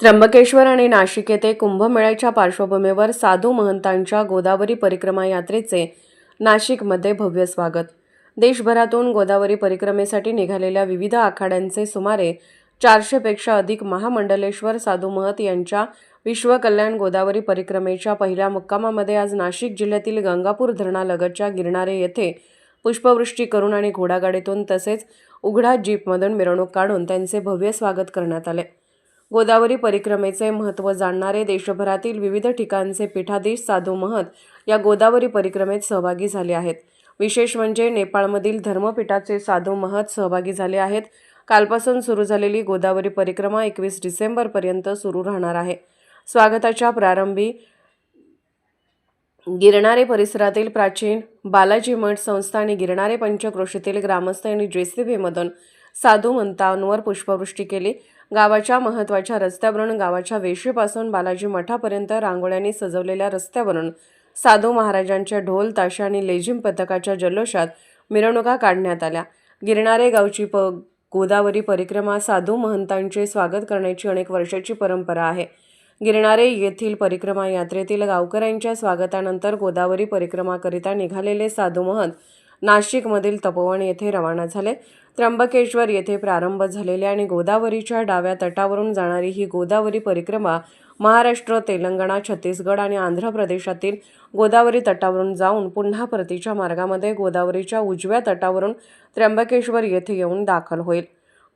त्र्यंबकेश्वर आणि नाशिक येथे कुंभमेळ्याच्या पार्श्वभूमीवर साधू महंतांच्या गोदावरी परिक्रमा यात्रेचे नाशिकमध्ये भव्य स्वागत. देशभरातून गोदावरी परिक्रमेसाठी निघालेल्या विविध आखाड्यांचे सुमारे चारशेपेक्षा अधिक महामंडलेश्वर साधू महत यांच्या विश्वकल्याण गोदावरी परिक्रमेच्या पहिल्या मुक्कामामध्ये आज नाशिक जिल्ह्यातील गंगापूर धरणालगतच्या गिरणारे येथे पुष्पवृष्टी करून आणि घोडागाडीतून तसेच उघडा जीपमधून मिरवणूक काढून त्यांचे भव्य स्वागत करण्यात आले. गोदावरी परिक्रमेचे महत्त्व जाणणारे देशभरातील विविध ठिकाणचे पीठाधीश साधू महत या गोदावरी परिक्रमेत सहभागी झाले आहेत. विशेष म्हणजे नेपाळमधील धर्मपीठाचे साधू महत सहभागी झाले आहेत. कालपासून सुरू झालेली गोदावरी परिक्रमा एकवीस डिसेंबरपर्यंत सुरू राहणार आहे. स्वागताच्या प्रारंभी गिरणारे परिसरातील प्राचीन बालाजी मठ संस्था आणि गिरणारे पंचक्रोशीतील ग्रामस्थ यांनी जेसीबीमधून साधू मंतांवर पुष्पवृष्टी केली. गावाच्या महत्त्वाच्या रस्त्यावरून गावाच्या वेशीपासून बालाजी मठापर्यंत रांगोळ्यांनी सजवलेल्या रस्त्यावरून साधू महाराजांच्या ढोल ताशा आणि लेझिम पथकाच्या जल्लोषात मिरवणुका काढण्यात आल्या. गिरणारे गावची प गोदावरी परिक्रमा साधू महंतांचे स्वागत करण्याची अनेक वर्षाची परंपरा आहे. गिरणारे येथील परिक्रमा यात्रेतील गावकऱ्यांच्या स्वागतानंतर गोदावरी परिक्रमाकरिता निघालेले साधू महंत नाशिकमधील तपोवन येथे रवाना झाले. त्र्यंबकेश्वर येथे प्रारंभ झालेल्या आणि गोदावरीच्या डाव्या तटावरून जाणारी ही गोदावरी परिक्रमा महाराष्ट्र तेलंगणा छत्तीसगड आणि आंध्र प्रदेशातील गोदावरी तटावरून जाऊन पुन्हा परतीच्या मार्गामध्ये गोदावरीच्या उजव्या तटावरून त्र्यंबकेश्वर येथे येऊन दाखल होईल.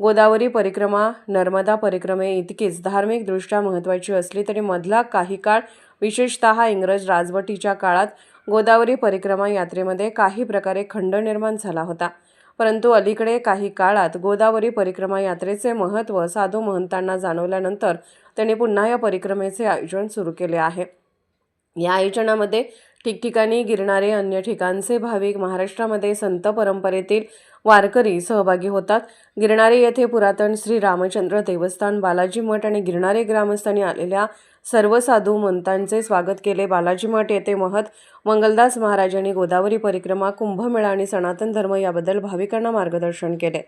गोदावरी परिक्रमा नर्मदा परिक्रमे इतकीच धार्मिकदृष्ट्या महत्त्वाची असली तरी मधला काही काळ विशेषतः इंग्रज राजवटीच्या काळात गोदावरी परिक्रमा यात्रेमध्ये काही प्रकारे खंड निर्माण झाला होता. परंतु अलीकडे काही काळात गोदावरी परिक्रमा यात्रेचे महत्त्व साधू महंतांना जाणवल्यानंतर त्यांनी पुन्हा या परिक्रमेचे आयोजन सुरू केले आहे. या आयोजनामध्ये ठिकठिकाणी गिरणारे अन्य ठिकाणचे भाविक महाराष्ट्रामध्ये संत परंपरेतील वारकरी सहभागी होतात. गिरणारे येथे पुरातन श्री रामचंद्र देवस्थान बालाजी मठ आणि गिरणारे ग्रामस्थांनी आलेल्या सर्व साधू मंतांचे स्वागत केले. बालाजी मठ येथे महत मंगलदास महाराजांनी गोदावरी परिक्रमा कुंभमेळा आणि सनातन धर्म याबद्दल भाविकांना मार्गदर्शन केले.